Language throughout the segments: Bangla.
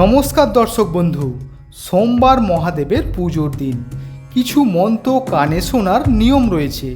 নমস্কার দর্শক বন্ধু, সোমবার মহাদেবের পুজোর দিন। কিছু মন্ত্র কানে শোনার নিয়ম রয়েছে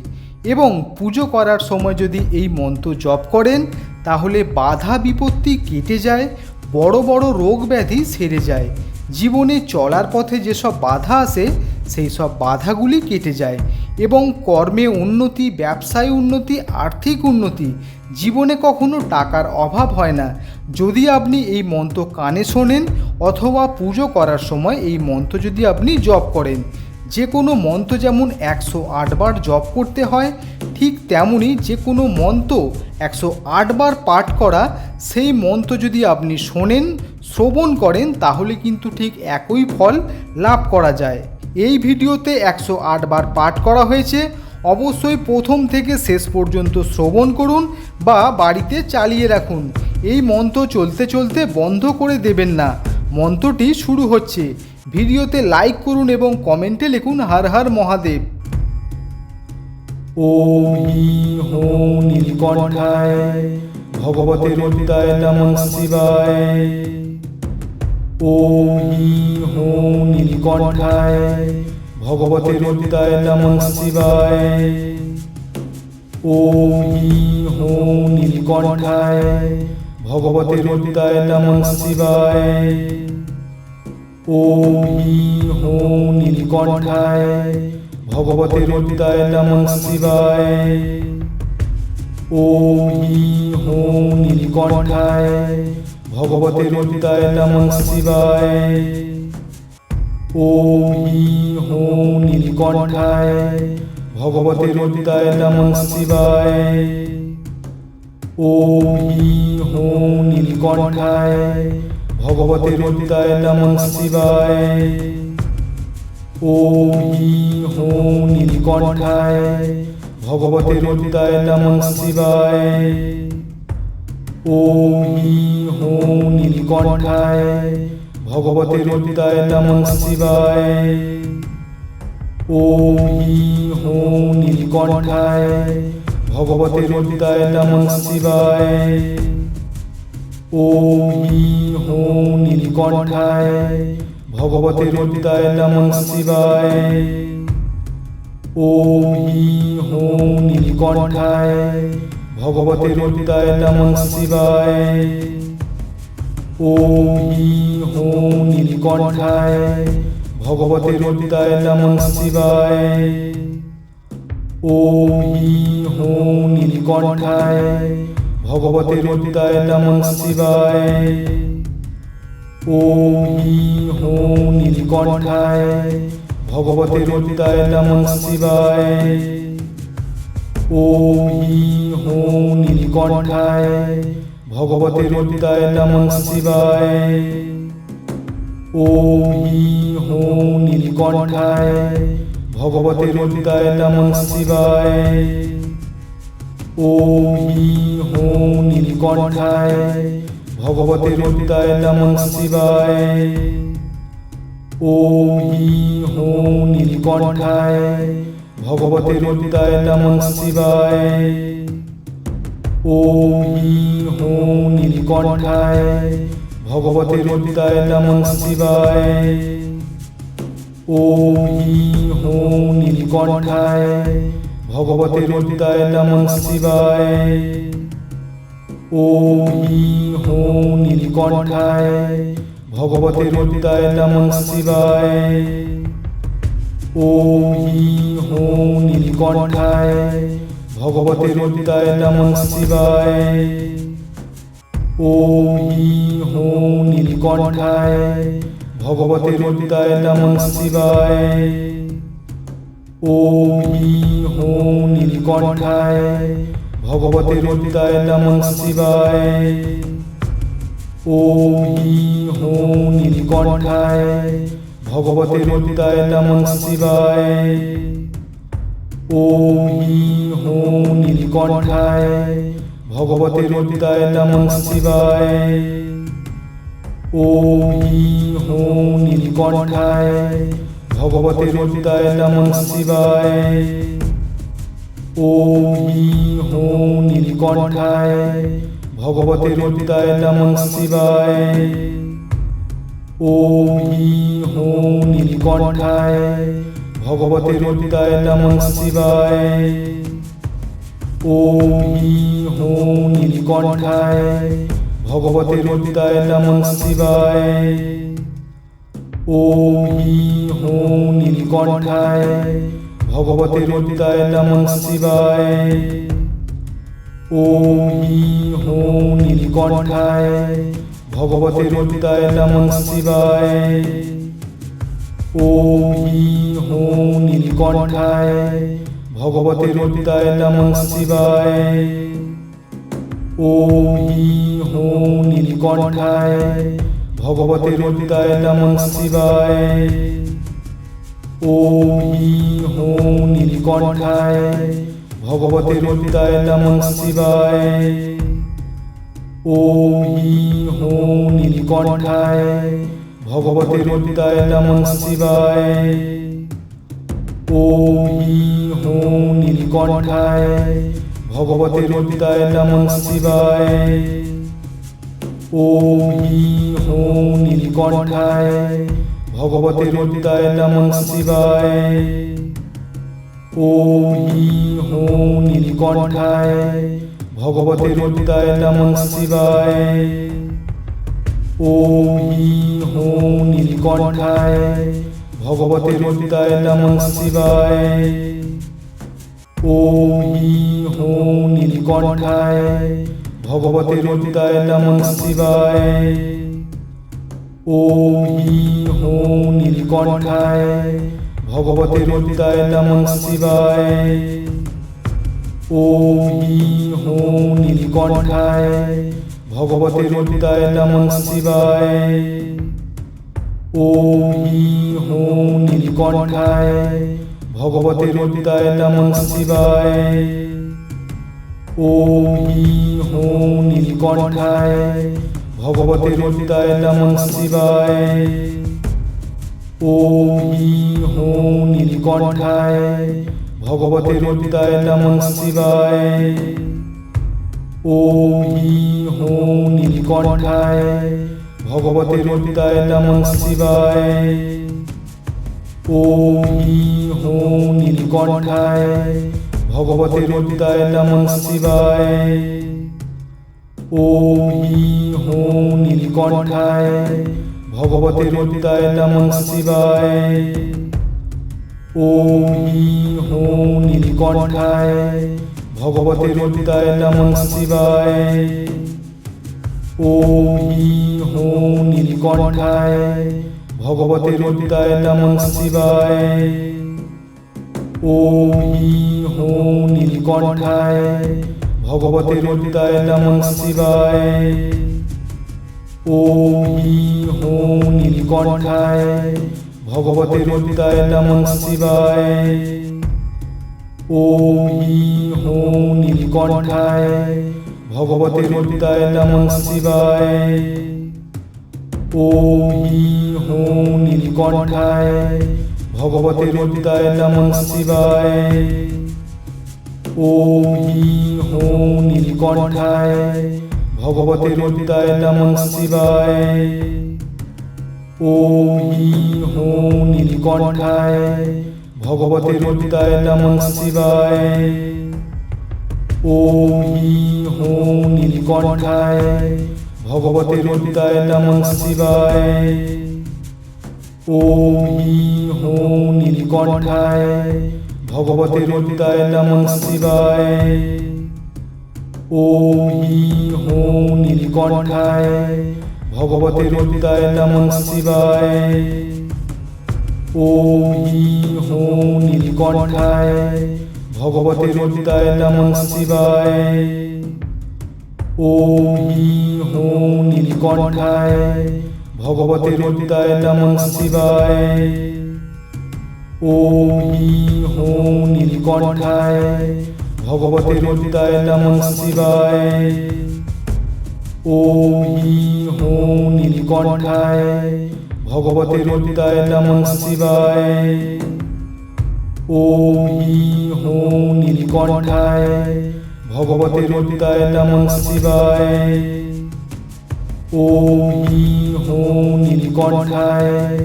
এবং পুজো করার সময় যদি এই মন্ত্র জপ করেন, তাহলে বাধা বিপত্তি কেটে যায়, বড় বড় রোগ ব্যাধি সেরে যায়। জীবনে চলার পথে যেসব বাধা আসে, সেই সব বাধাগুলি কেটে যায় এবং কর্মে উন্নতি, ব্যবসায় উন্নতি, আর্থিক উন্নতি জীবনে কখনো টাকার অভাব হয় না। যদি আপনি এই মন্ত্র কানে শোনেন অথবা পুজো করার সময় এই মন্ত্র যদি আপনি জপ করেন যে কোনো মন্ত্র যেমন একশো আটবার জপ করতে হয়, ঠিক তেমনই যে কোনো মন্ত্র একশো আটবার পাঠ করা, সেই মন্ত্র যদি আপনি শোনেন, শ্রবণ করেন, তাহলে কিন্তু ঠিক একই ফল লাভ করা যায়। এই ভিডিওতে একশো আটবার পাঠ করা হয়েছে। অবশ্যই প্রথম থেকে শেষ পর্যন্ত শ্রবণ করুন বা বাড়িতে চালিয়ে রাখুন। এই মন্ত্র চলতে চলতে বন্ধ করে দেবেন না। মন্ত্রটি শুরু হচ্ছে। ভিডিওতে লাইক করুন এবং কমেন্টে লিখুন হর হর মহাদেব। ওম ই হোম নীলকণ্ঠায় নীলকণ্ঠায় ভগবতে রুদ্রায় নমঃ শিবায়। ওম নীলকণ্ঠায়। ভগবতে রুদ্রায় নমঃ শিবায়। ওম নীলকণ্ঠায়। ভগবতে রুদ্রায় নমঃ শিবায়। ওম নীলকণ্ঠায়। ভগবতে রুদ্রায় নমঃ শিবায়। ওম ই হোম নীলকণ্ঠায় ভগবতে রুদ্রায় নমঃ শিবায় ওম ই হোম নীলকণ্ঠায় ভগবতে রুদ্রায় নমঃ শিবায় ওম ই হোম নীলকণ্ঠায় ভগবতে রুদ্রায় নমঃ শিবায় ওম ই হোম নীলকণ্ঠায় ভগবতে রুদ্রায় নমঃ শিবায়। ভগবতে রুদ্রায় নমঃ শিবায়। হোম ভগবতে রুদ্রায় নমঃ শিবায়। হোম ভগবতে রুদ্রায় নমঃ শিবায়। ওম ই হোম নীলকণ্ঠায় ভগবতে রুদ্রায় নমঃ শিবায় ওম ই হোম নীলকণ্ঠায় ভগবতে রুদ্রায় নমঃ শিবায় ওম ই হোম নীলকণ্ঠায় ভগবতে রুদ্রায় নমঃ শিবায় ওম ই হোম নীলকণ্ঠায় ভগবতে রুদ্রায় নমঃ শিবায়। ওম নীলকণ্ঠায়। ভগবতে রুদ্রায় নমঃ শিবায়। ওম নীলকণ্ঠায়। ভগবতে রুদ্রায় নমঃ শিবায়। ওম নীলকণ্ঠায়। ভগবতে রুদ্রায় নমঃ শিবায়। ওম ই হোম নীলকণ্ঠায় ভগবতে রুদ্রায় নমঃ শিবায় ওম ই হোম নীলকণ্ঠায় ভগবতে রুদ্রায় নমঃ শিবায় ওম ই হোম নীলকণ্ঠায় ভগবতে রুদ্রায় নমঃ শিবায় ওম হোম নীলকণ্ঠায় ভগবতে রুদ্রায় নমঃ শিবায়। হোম নীলকণ্ঠায় ভগবতে রুদ্রায় নমঃ শিবায়। হোম নীলকণ্ঠায় ভগবতে রুদ্রায় নমঃ শিবায়। হোম নীলকণ্ঠায় ভগবতে রুদ্রায় নমঃ শিবায়। ওম হিং হোম নীলকণ্ঠায় ভগবতে রুদ্রায় নম শিবায় ওম হিং হোম নীলকণ্ঠায় ভগবতে রুদ্রায় নম শিবায় ওম হিং হোম নীলকণ্ঠায় ভগবতে রুদ্রায় নম শিবায় ওম হিং হোম নীলকণ্ঠায় ভগবতের রুদ্রায় নম শিবায়। ওম নীলকণ্ঠায়। ভগবতে রুদ্রায় নম শিবায়। ওম হিং নীলকণ্ঠায়। ভগবতে রুদ্রায় নম শিবায়। ওম নীলকণ্ঠায়। নম শিবায়। ওম হো নীলকণ্ঠায় ভগবতে রুদ্রায় নমঃ শিবায় ওম হো নীলকণ্ঠায় ভগবতে রুদ্রায় নমঃ শিবায় ওম হো নীলকণ্ঠায় ভগবতে রুদ্রায় নমঃ শিবায় ওম হো নীলকণ্ঠায় ভগবতীরুদ্দায় নমঃ শিবায়। ওম হিং হোম নীলকণ্ঠায় ভগবতীরুদ্দায় শিবায়। ওম হিং হোম নীলকণ্ঠায় ভগবতীরুদ্দায় শিবায়। ওম হিং হোম নীলকণ্ঠায় ভগবতীরুদ্দায় শিবায়। ওম হিং হোম নীলকণ্ঠায় ভগবতে রুদ্রায় নম শিবায় ওম হিং হোম নীলকণ্ঠায় ভগবতে রুদ্রায় নম শিবায় ওম হিং হোম নীলকণ্ঠায় ভগবতে রুদ্রায় নম শিবায় ওম হিং হোম নীলকণ্ঠায় ভগবতের রুদ্রায় নম শিবায়। ওম নীলকণ্ঠায়। ভগবতে রুদ্রায় নম শিবায়। ওম নীলকণ্ঠায়। ভগবতে রুদ্রায় নম শিবায়। ওম নীলকণ্ঠায়। ভগবতে রুদ্রায় নম শিবায়। ওম হিং হোম নীলকণ্ঠায় ভগবতে রুদ্রায় নমঃ শিবায় ওম হিং হোম নীলকণ্ঠায় ভগবতে রুদ্রায় নমঃ শিবায় ওম হিং হোম নীলকণ্ঠায় ভগবতে রুদ্রায় নমঃ শিবায় ওম হিং হোম নীলকণ্ঠায় ভগবতে রুদ্রায় নম শিবায়। ওম নীলকণ্ঠায়। ভগবতে রুদ্রায় নম শিবায়। ওম নীলকণ্ঠায়। ভগবতে রুদ্রায় নম শিবায়। ওম নীলকণ্ঠায়। ভগবতে রুদ্রায় নম শিবায়। ওম হিং হোম নীলকণ্ঠায় ভগবতে মৃতায় নম শিবায় ওম হিং হোম নীলকণ্ঠায় ভগবতে মৃতায় নম শিবায় ওম হিং হোম নীলকণ্ঠায় ভগবতে মৃতায় নম নীলকণ্ঠায় ভগবতের রুদ্রায় নম শিবায়। ওম নীলকণ্ঠায়। ভগবতে রুদ্রায় নম শিবায়। ওম নীলকণ্ঠায়। ভগবতে রুদ্রায় নম শিবায়। ওম নীলকণ্ঠায়। ভগবতে রুদ্রায় নম শিবায়। ওম হিং হোম নীলকণ্ঠায় ভগবতে রুদ্রায় নমঃ শিবায় ওম হিং হোম নীলকণ্ঠায় ভগবতে রুদ্রায় নমঃ শিবায় ওম হিং হোম নীলকণ্ঠায় ভগবতে রুদ্রায় নমঃ শিবায় ওম হিং নীলকণ্ঠায় ভগবতের হৃদয় নম শিবায়। ওম হিং হোম নীলকণ্ঠায়। ভগবতে রুদ্রায় নম শিবায়। ওম হিং হোম নীলকণ্ঠায়।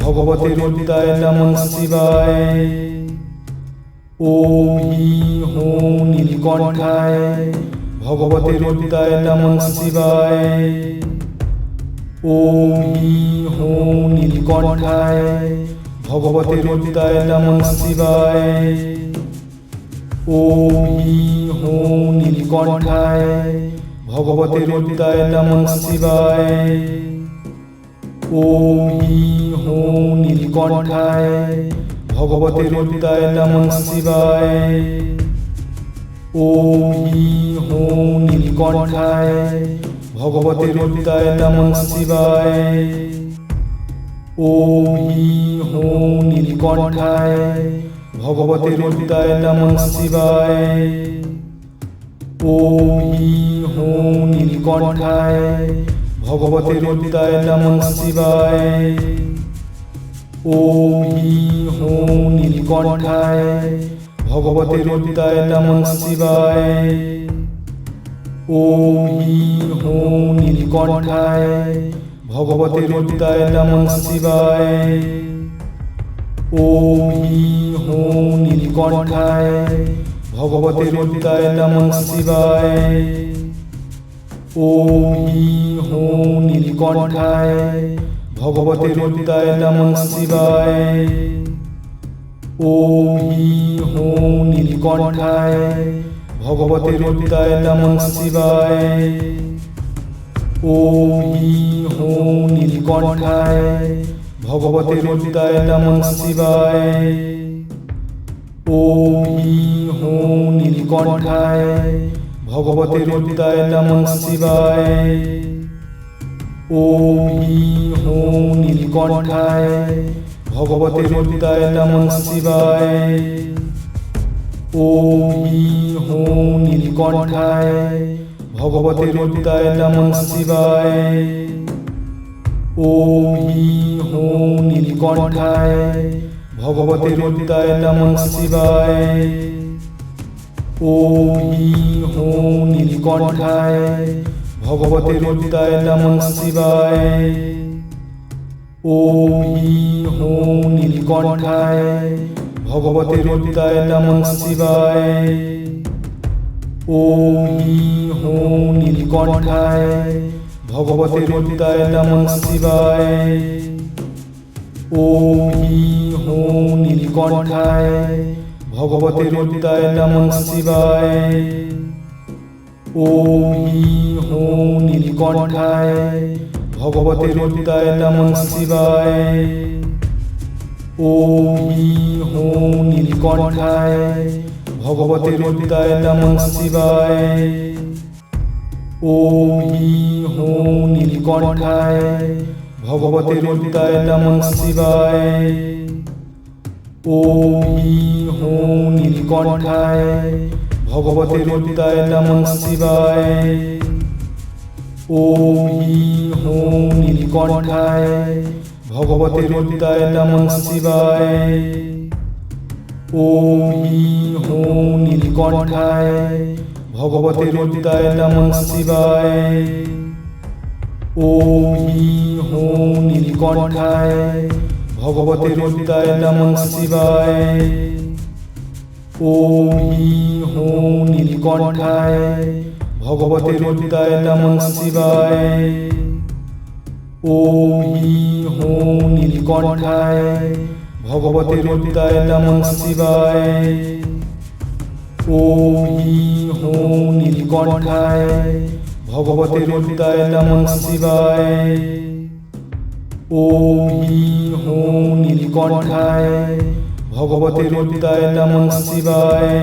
ভগবতে রুদ্রায় নম শিবায়। ওম হিং হোম নীলকণ্ঠায়। ভগবতে রুদ্রায় নম শিবায়। ওম হিং হোম নীলকণ্ঠায় ভগবতে রুদায় নম শিবায় ওম হিং হোম নীলকণ্ঠায় ভগবতে রুদায় নম শিবায় ওম হিং হোম নীলকণ্ঠায় ভগবতে রুদায় নীলকণ্ঠায় ভগবতের রুদ্রায় নম শিবায়। ওম নীলকণ্ঠায়। ভগবতে রুদ্রায় নম শিবায়। ওম নীলকণ্ঠায়। ভগবতে রুদ্রায় নম শিবায়। ওম নীলকণ্ঠায়। ভগবতে রুদ্রায় নম শিবায়। ওম হিং হোম নীলকণ্ঠায় ভগবতে রুদ্রায় নমঃ শিবায় ওম হিং হোম নীলকণ্ঠায় ভগবতে রুদ্রায় নমঃ শিবায় ওম হিং হোম নীলকণ্ঠায় ভগবতে রুদ্রায় নমঃ শিবায় ওম হিং হোম নীলকণ্ঠায় ভগবতে হৃদয় নম শিবায়। ও নীলকণ্ঠায়। ভগবতে রুদ্রায় নম শিবায়। ও হিং নীলকণ্ঠায়। ভগবতে রুদ্রায় নম শিবায়। ও হিং নীলকণ্ঠায়। ভগবতে রুদ্রায় নম শিবায়। ও হো নীলকণ্ঠায় ভগবতে রূপতায় নম শিবায় ও হো নীলকণ্ঠায় ভগবতে রূপতায় নম শিবায় ও হো নীলকণ্ঠায় ভগবতে রূপতায় নম শিবায় ও হো নীলকণ্ঠায় ভগবতের রুদ্রায় নম শিবায়। ও নীলকণ্ঠায়। ভগবতের রুদ্রায় নম শিবায়। ও নীলকণ্ঠায়। ভগবতের রুদ্রায় নম শিবায়। ও নীলকণ্ঠায়। ভগবতের রুদ্রায় নম শিবায়। भगवते रुद्राय नमः शिवाय ॐ ह्रीं ह्रूं नीलकण्ठाय भगवते रुद्राय नमः शिवाय ॐ ह्रीं ह्रूं नीलकण्ठाय भगवते रुद्राय नमः शिवाय ॐ ह्रीं ह्रूं नीलकण्ठाय भगवते रुद्राय नमः शिवाय ॐ ह्रीं ভগবতে হৃদয় নমঃ শিবায়। নীলকণ্ঠায়। ভগবতে রুদ্রায় নমঃ শিবায়। নীলকণ্ঠায়। ভগবতে রুদ্রায় নমঃ শিবায়। নীলকণ্ঠায়। ভগবতে রুদ্রায় নমঃ শিবায়। ওম হি হোম নীলকণ্ঠায় ভগবতে রুদ্রায় নম শিবায় ওম হি হোম নীলকণ্ঠায় ভগবতে রুদ্রায় নম শিবায় ওম হি হোম নীলকণ্ঠায় ভগবতে রুদ্রায় নম শিবায়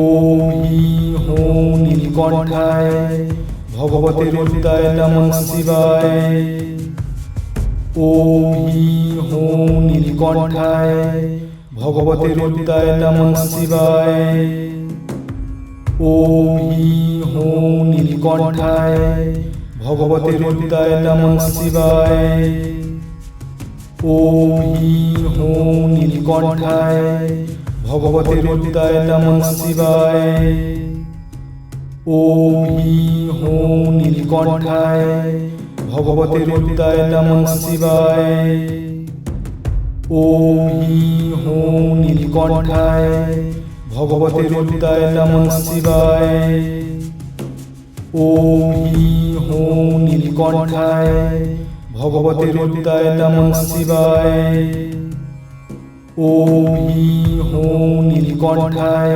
ওম হি হোম নীলকণ্ঠায় ভগবতের হৃদয় নম শিবায়। ওম নীলকণ্ঠায়। ভগবতে রুদ্রায় নম শিবায়। ওম নীলকণ্ঠায়। ভগবতে রুদ্রায় নম শিবায়। ওম নীলকণ্ঠায়। ভগবতে রুদ্রায় নম শিবায়। ॐ ह्रीं ह्रूं नीलकण्ठाय भगवते रुद्राय नमः शिवाय ॐ ह्रीं ह्रौं नीलकण्ठाय भगवते रुद्राय नमः शिवाय ॐ ह्रीं ह्रौं नीलकण्ठाय भगवते रुद्राय नमः शिवाय ॐ ह्रीं ह्रौं नीलकण्ठाय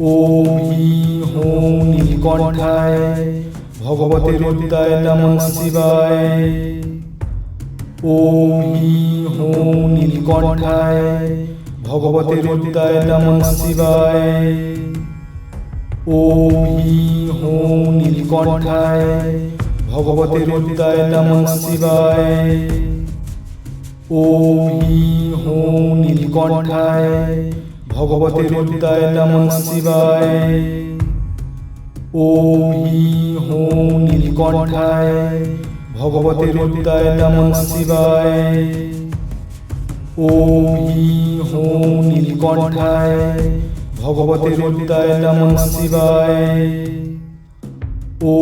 ওম হিং হোম নীলকণ্ঠায় ভগবতে রুদ্রায় নম শিবায় ওম হিং হোম নীলকণ্ঠায় ভগবতে রুদ্রায় নম শিবায় ওম হিং হোম নীলকণ্ঠায় ভগবতে রুদ্রায় নম শিবায় ওম হিং নীলকণ্ঠায় ভগবতে রুদ্রায় নম শিবায়। ও হোম নীলকণ্ঠায়। ভগবতে রুদ্রায় নম শিবায়। ও হিং হোম নীলকণ্ঠায়। ভগবতে রুদ্রায় নম শিবায়। ও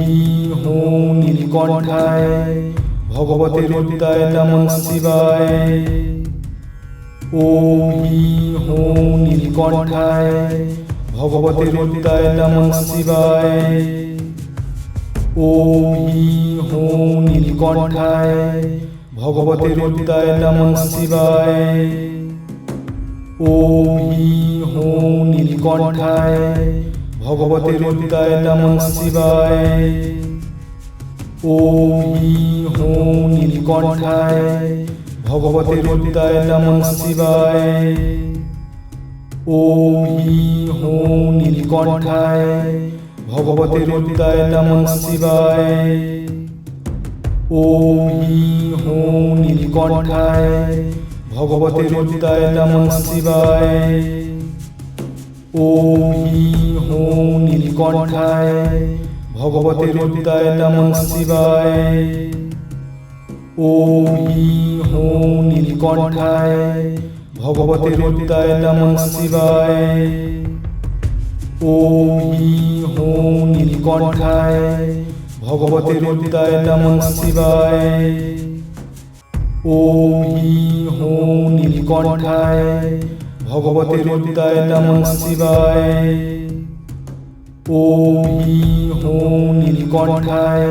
হিং হোম নীলকণ্ঠায়। ভগবতে রুদ্রায় নম শিবায়। ওম হিং হোম নীলকণ্ঠায় ভগবতে রুদ্রায় নমঃ শিবায় ওম হিং হোম নীলকণ্ঠায় ভগবতে রুদ্রায় নমঃ শিবায় ওম হিং হোম নীলকণ্ঠায় ভগবতে রুদ্রায় নমঃ শিবায় ওম হিং হোম নীলকণ্ঠায় ভগবতে রুদ্রায় নম শিবায়। নীলকণ্ঠায়। ভগবতে রুদ্রায় নম শিবায়। নীলকণ্ঠায়। ভগবতে রুদ্রায় নম শিবায়। নীলকণ্ঠায়। ভগবতে রুদ্রায় নম শিবায়। ও হিং হোং নীলকণ্ঠায় ভগবতে রুদ্রায় নম শিবায় ও হিং হোং নীলকণ্ঠায় ভগবতে রুদ্রায় নম শিবায় ও হিং হোং নীলকণ্ঠায় ভগবতে রুদ্রায় নম শিবায় ও হিং হোং নীলকণ্ঠায়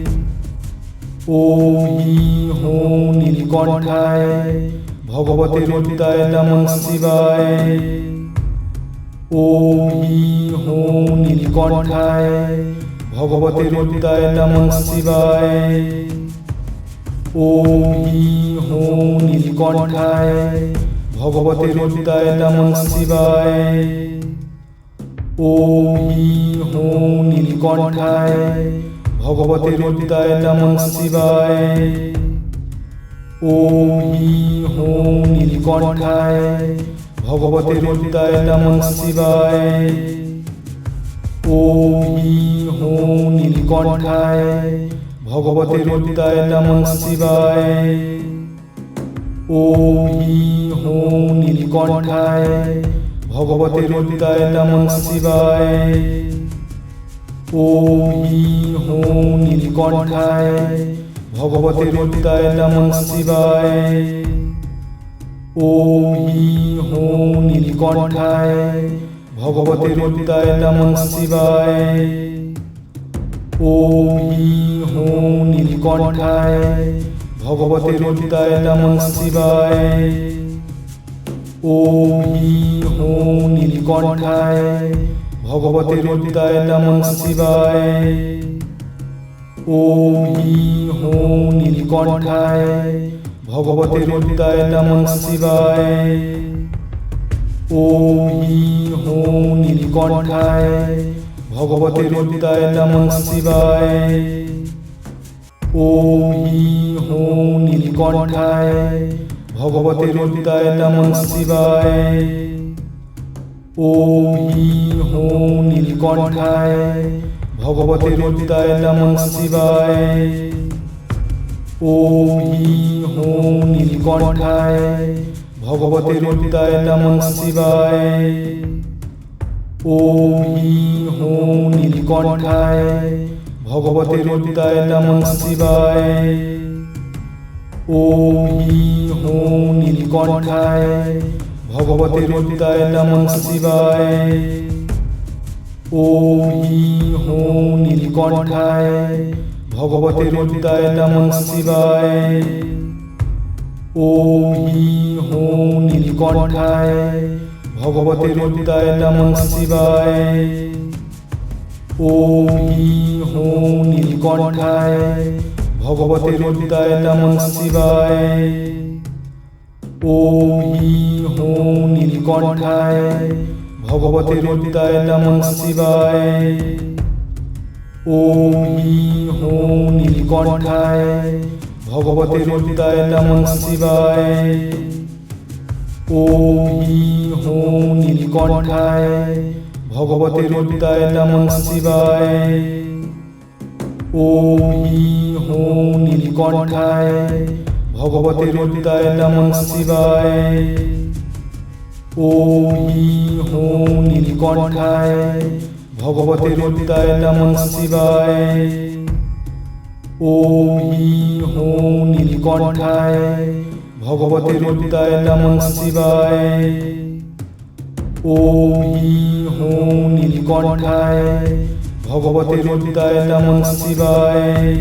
ওম হিং হোম নীলকণ্ঠায় ভগবতে রুদ্রায় নমঃ শিবায় ওম হিং হোম নীলকণ্ঠায় ভগবতে রুদ্রায় নমঃ শিবায় ওম হিং হোম নীলকণ্ঠায় ভগবতে রুদ্রায় নমঃ শিবায় ওম নীলকণ্ঠায় ভগবতের রুদ্রায় নমঃ শিবায়। ওম হোম নীলকণ্ঠায়। ভগবতে রুদ্রায় নমঃ শিবায়। ওম নীলকণ্ঠায়। ভগবতে রুদ্রায় নমঃ শিবায়। ওম হোম নীলকণ্ঠায়। ভগবতে রুদ্রায় নমঃ শিবায়। ওম হিং হোম নীলকণ্ঠায় ভগবতে রুদ্রায় নম শিবায়। ওম হিং হোম নীলকণ্ঠায় ভগবতে রুদ্রায় নম শিবায়। ওম হিং হোম নীলকণ্ঠায় ভগবতে রুদ্রায় নম শিবায়। ওম হিং হোম নীলকণ্ঠায় ভগবতে রুদ্রায় নম শিবায়। ওম হিং হোম নীলকণ্ঠায়। ভগবতে রুদ্রায় নম শিবায়। ওম হিং হোম নীলকণ্ঠায়। ভগবতে রুদ্রায় নম শিবায়। ওম হিং হোম নীলকণ্ঠায়। ভগবতে রুদ্রায় নম শিবায়। ওম হিং হোম নীলকণ্ঠায় ভগবতে রুদ্রায় নমঃ শিবায় ওম হিং হোম নীলকণ্ঠায় ভগবতে রুদ্রায় নমঃ শিবায় ওম হিং হোম নীলকণ্ঠায় ভগবতে রুদ্রায় নমঃ শিবায় ওম হিং হোম নীলকণ্ঠায় ভগবতে রুদ্রায় নমন শিবায়। ওম হিং হোম নীলকণ্ঠায়। ভগবতে রুদ্রায় নম শিবায়। ওম হিং হোম নীলকণ্ঠায়। ভগবতে রুদ্রায় নম শিবায়। ওম হিং হোম নীলকণ্ঠায়। ভগবতে রুদ্রায় নম শিবায়। ওম হোম নীলকণ্ঠায় ভগবতে রুদ্রায় নমঃ শিবায় ওম হিং হোম নীলকণ্ঠায় ভগবতে রুদ্রায় নমঃ শিবায় ওম হিং হোম নীলকণ্ঠায় ভগবতে রুদ্রায় নমঃ শিবায় ওম হিং হোম নীলকণ্ঠায় ভগবতের নম শিবায়। ওম নীলকণ্ঠায়। ভগবতের উদ্যায় নম শিবায়। ও নীলকণ্ঠায়। ভগবতের উদ্যায় নম শিবায়। ও নীলকণ্ঠায়। ভগবতের উদ্যায় নম শিবায়।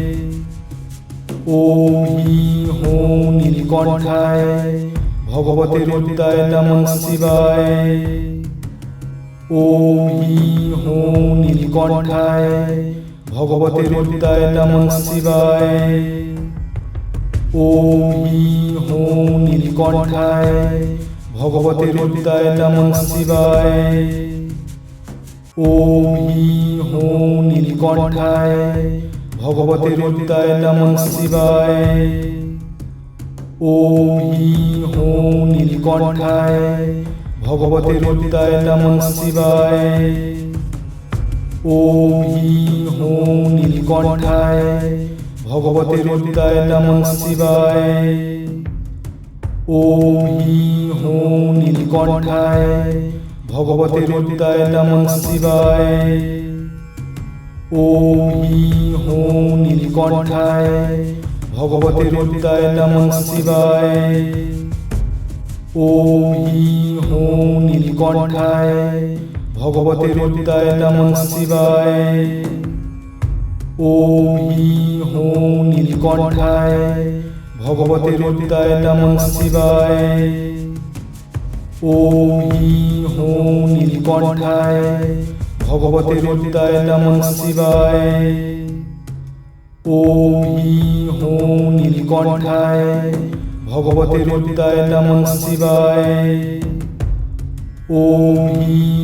ওম হিং হোম নীলকণ্ঠায় ভগবতের উদ্দায় নমঃ শিবায় ওম হোম নীলকণ্ঠায় ভগবতের উদ্দায় নমঃ শিবায় ওম হিং হোম নীলকণ্ঠায় ভগবতের উদ্দায় নমঃ শিবায় ওম হিং হোম নীলকণ্ঠায় ভগবতে রুদ্রায় নম শিবায়। ও নীলকণ্ঠায়। ভগবতে রুদ্রায় নম শিবায়। ও নীলকণ্ঠায়। ভগবতে রুদ্রায় নম শিবায়। ও নীলকণ্ঠায়। ভগবতে রুদ্রায় নম শিবায়। ওম হিং হোম নীলকণ্ঠায় ভগবতে রুদ্রায় নম শিবায় ওম হিং হোম নীলকণ্ঠায় ভগবতে রুদ্রায় নম শিবায় ওম হিং হোম নীলকণ্ঠায় ভগবতে রুদ্রায় নম শিবায় ওম হিং হোম নীলকণ্ঠায় ভগবতের রুদ্রায় নম শিবায়। ওম হোম নীলকণ্ঠায়। ভগবতে রুদ্রায় নম শিবায়। ওম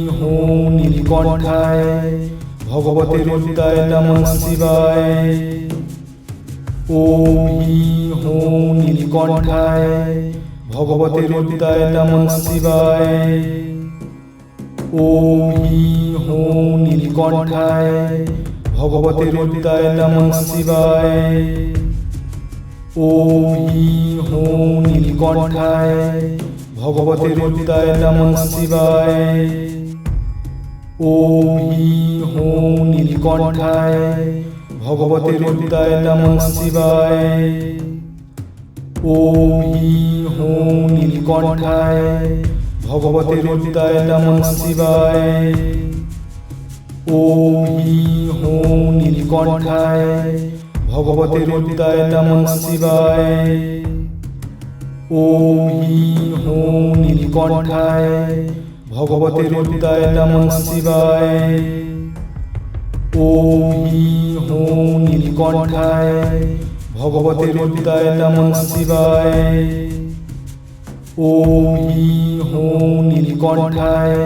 হোম নীলকণ্ঠায়। ভগবতে রুদ্রায় নম শিবায়। ওম হোম নীলকণ্ঠায়। ভগবতে রুদ্রায় নম শিবায়। ওম হিং হোম নীলকণ্ঠায় ভগবতে রুদ্রায় নম শিবায় ওম হিং হোম নীলকণ্ঠায় ভগবতে রুদ্রায় নম শিবায় ওম হিং হোম নীলকণ্ঠায় ভগবতে রুদ্রায় নম শিবায় নীলকণ্ঠায় ভগবতে রুদ্রায় নমঃ শিবায়। ও নীলকণ্ঠায়। ভগবতে রুদ্রায় নমঃ শিবায়। ও নীলকণ্ঠায়। ভগবতে রুদ্রায় নমঃ শিবায়। ও নীলকণ্ঠায়। ভগবতে রুদ্রায় নমঃ শিবায়। ওম হিং হোম নীলকণ্ঠায়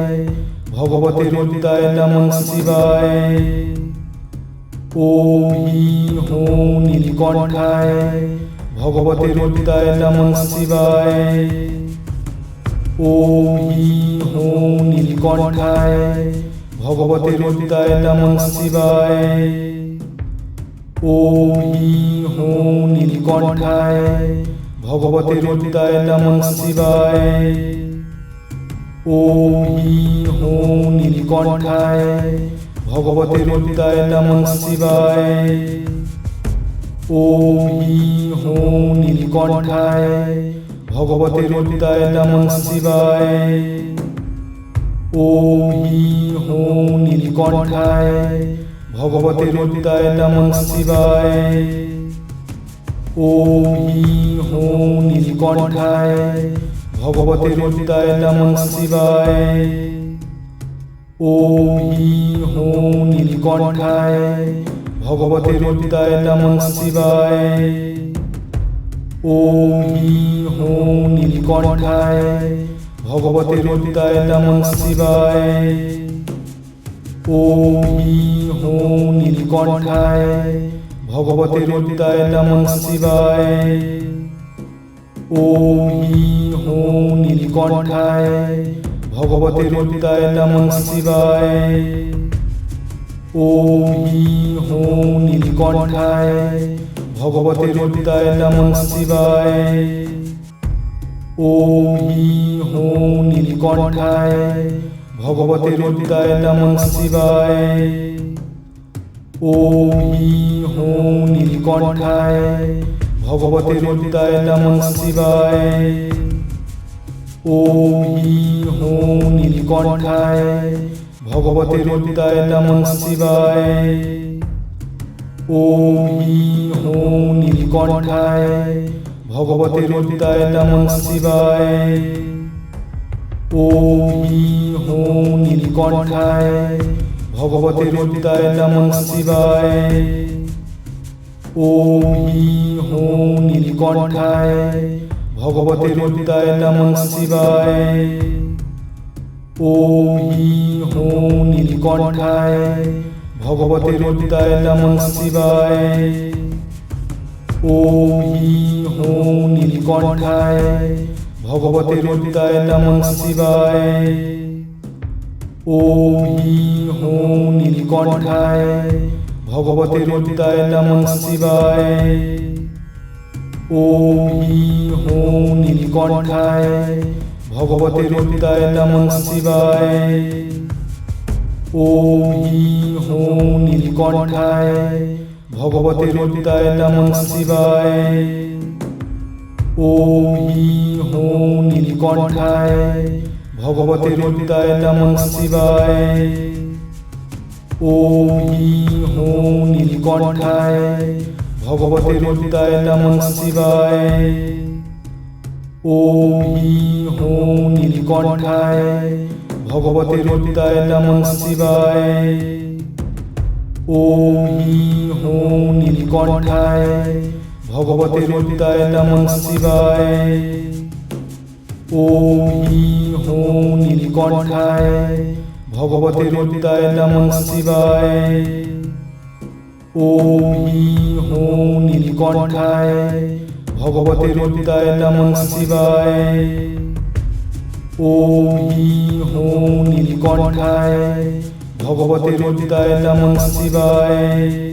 ভগবতে রুদ্রায় নমঃ শিবায় ওম হিং হোম নীলকণ্ঠায় ভগবতে রুদ্রায় নমঃ শিবায় ওম হিং হোম নীলকণ্ঠায় ভগবতে রুদ্রায় নমঃ শিবায় ওম হিং নীলকণ্ঠায় ভগবতের রুদ্রায় নম শিবায়। ওম নীলকণ্ঠায়। ভগবতে রুদ্রায় নম শিবায়। ওম নীলকণ্ঠায়। ভগবতে রুদ্রায় নম শিবায়। ওম নীলকণ্ঠায়। ভগবতে রুদ্রায় নম শিবায়। ॐ ह्रीं ह्रूं नीलकण्ठाय भगवते रुद्राय नमः शिवाय ॐ ह्रीं ह्रूं नीलकण्ठाय भगवते रुद्राय नमः शिवाय ॐ ह्रीं ह्रूं नीलकण्ठाय भगवते रुद्राय नमः शिवाय ॐ ह्रीं ह्रूं नीलकण्ठाय ভগবতে রুদ্রায় নমঃ শিবায়। নীলকণ্ঠায়। ভগবতে রুদ্রায় নমঃ শিবায়। নীলকণ্ঠায়। ভগবতে রুদ্রায় নমঃ শিবায়। নীলকণ্ঠায়। ভগবতে রুদ্রায় নমঃ শিবায়। ওম হিং হোম নীলকণ্ঠায় ভগবতে রুদ্রায় নম শিবায় ওম হিং হোম নীলকণ্ঠায় ভগবতে রুদ্রায় নম শিবায় ওম হিং হোম নীলকণ্ঠায় ভগবতে রুদ্রায় নম শিবায় ওম হিং হোম নীলকণ্ঠায় ভগবতের রুদ্রায় নম শিবায়। ওম নীলকণ্ঠায়। ভগবতে রুদ্রায় নম শিবায়। ওম নীলকণ্ঠায়। ভগবতে রুদ্রায় নম শিবায়। ওম নীলকণ্ঠায়। ভগবতে রুদ্রায় নম শিবায়। ॐ ह्रीं ह्रूं नीलकण्ठाय भगवते रुद्राय नमः शिवाय ॐ ह्रीं ह्रूं नीलकण्ठाय भगवते रुद्राय नमः शिवाय ॐ ह्रीं ह्रूं नीलकण्ठाय भगवते रुद्राय नमः शिवाय ॐ ह्रीं ह्रूं नीलकण्ठाय भगवते रुद्राय नमः शिवाय ॐ ह्रीं ভগবতে রুদ্রায় নমঃ শিবায়। ভগবতে রুদ্রায় নমঃ শিবায়। ভগবতে রুদ্রায় নমঃ শিবায়। ভগবতে রুদ্রায় নমঃ শিবায়। ওম হিং হোম নীলকণ্ঠায় ভগবতে রুদ্রায় নম শিবায় ওম হিং হোম নীলকণ্ঠায় ভগবতে রুদ্রায় নম শিবায় ওম হিং হোম নীলকণ্ঠায় ভগবতে নম শিবায়